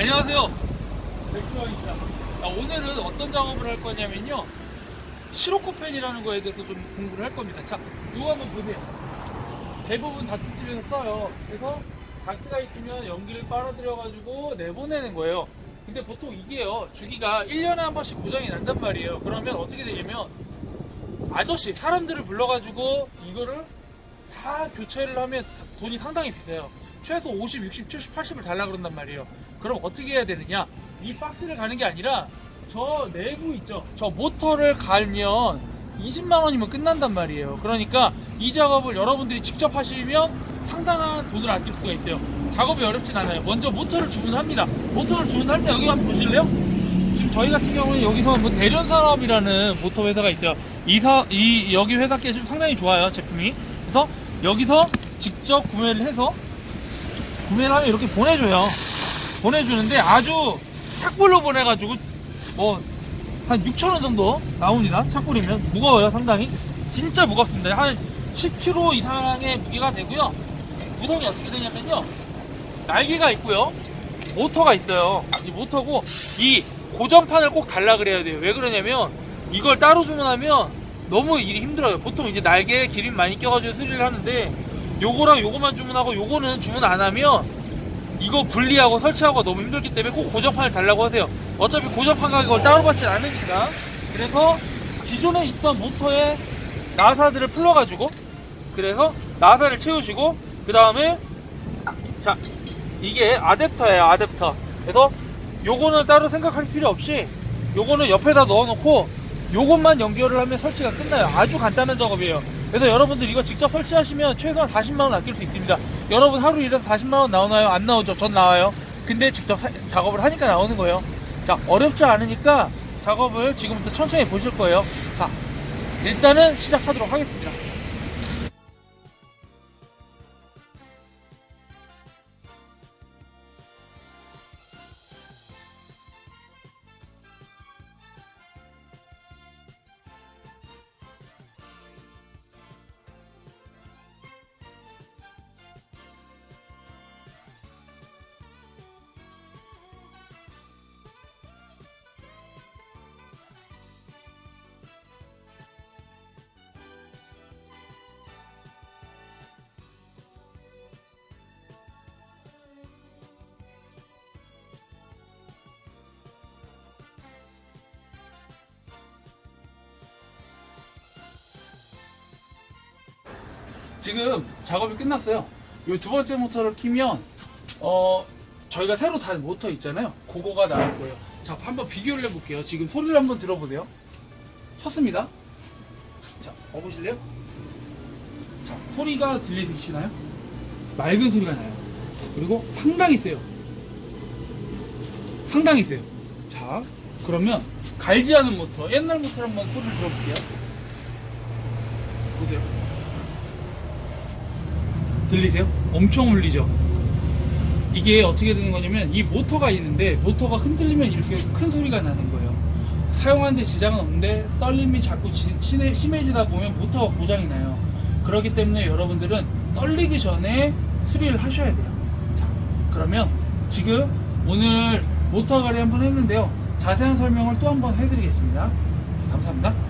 안녕하세요. 백수왕입니다. 자, 오늘은 어떤 작업을 할 거냐면요. 시로코펜이라는 거에 대해서 좀 공부를 할 겁니다. 자, 이거 한번 보세요. 대부분 닥트집에서 써요. 그래서 닥트가 있으면 연기를 빨아들여가지고 내보내는 거예요. 근데 보통 이게요. 주기가 1년에 한 번씩 고장이 난단 말이에요. 그러면 어떻게 되냐면 아저씨, 사람들을 불러가지고 이거를 다 교체를 하면 돈이 상당히 비싸요. 최소 50, 60, 70, 80을 달라 그런단 말이에요. 그럼 어떻게 해야 되느냐? 이 박스를 가는 게 아니라 저 내부 있죠. 저 모터를 갈면 20만 원이면 끝난단 말이에요. 그러니까 이 작업을 여러분들이 직접 하시면 상당한 돈을 아낄 수가 있어요. 작업이 어렵진 않아요. 먼저 모터를 주문합니다. 모터를 주문할 때 여기 한번 보실래요? 지금 저희 같은 경우는 여기서 뭐 대련 산업이라는 모터 회사가 있어요. 이사 이 여기 회사께 좀 상당히 좋아요 제품이. 그래서 여기서 직접 구매를 해서 구매를 하면 이렇게 보내줘요. 보내주는데 아주 착불로 보내가지고 뭐 한 6천 원 정도 나옵니다. 착불이면 무거워요 상당히. 진짜 무겁습니다. 한 10kg 이상의 무게가 되고요. 구성이 어떻게 되냐면요. 날개가 있고요. 모터가 있어요. 이 모터고 이 고전판을 꼭 달라 그래야 돼요. 왜 그러냐면 이걸 따로 주문하면 너무 일이 힘들어요. 보통 이제 날개에 기름 많이 껴가지고 수리를 하는데 요거랑 요거만 주문하고 요거는 주문 안 하면 이거 분리하고 설치하고 너무 힘들기 때문에 꼭 고정판을 달라고 하세요. 어차피 고정판 가격을 따로 받지 않으니까. 그래서 기존에 있던 모터에 나사들을 풀러가지고 그래서 나사를 채우시고 그 다음에 자 이게 아댑터예요 아댑터 그래서 요거는 따로 생각할 필요 없이 요거는 옆에다 넣어놓고 요것만 연결을 하면 설치가 끝나요 아주 간단한 작업이에요 그래서 여러분들 이거 직접 설치하시면 최소한 40만원 아낄 수 있습니다. 여러분 하루 일해서 40만원 나오나요? 안 나오죠. 전 나와요. 근데 직접 사- 작업을 하니까 나오는 거예요. 자 어렵지 않으니까 작업을 지금부터 천천히 보실 거예요. 자 일단은 시작하도록 하겠습니다 지금 작업이 끝났어요. 이 두 번째 모터를 키면 어 저희가 새로 단 모터 있잖아요. 그거가 나올 거예요. 자, 한번 비교를 해볼게요. 지금 소리를 한번 들어보세요. 켰습니다. 자, 봐보실래요? 자, 소리가 들리시나요? 맑은 소리가 나요. 그리고 상당히 세요. 상당히 세요. 자, 그러면 갈지 않은 모터, 옛날 모터 한번 소리를 들어볼게요. 보세요. 들리세요? 엄청 울리죠? 이게 어떻게 되는 거냐면 이 모터가 있는데 모터가 흔들리면 이렇게 큰 소리가 나는 거예요. 사용하는데 지장은 없는데 떨림이 자꾸 심해지다 보면 모터가 고장이 나요. 그렇기 때문에 여러분들은 떨리기 전에 수리를 하셔야 돼요. 자, 그러면 지금 오늘 모터 가리 한번 했는데요. 자세한 설명을 또 한번 해드리겠습니다. 감사합니다.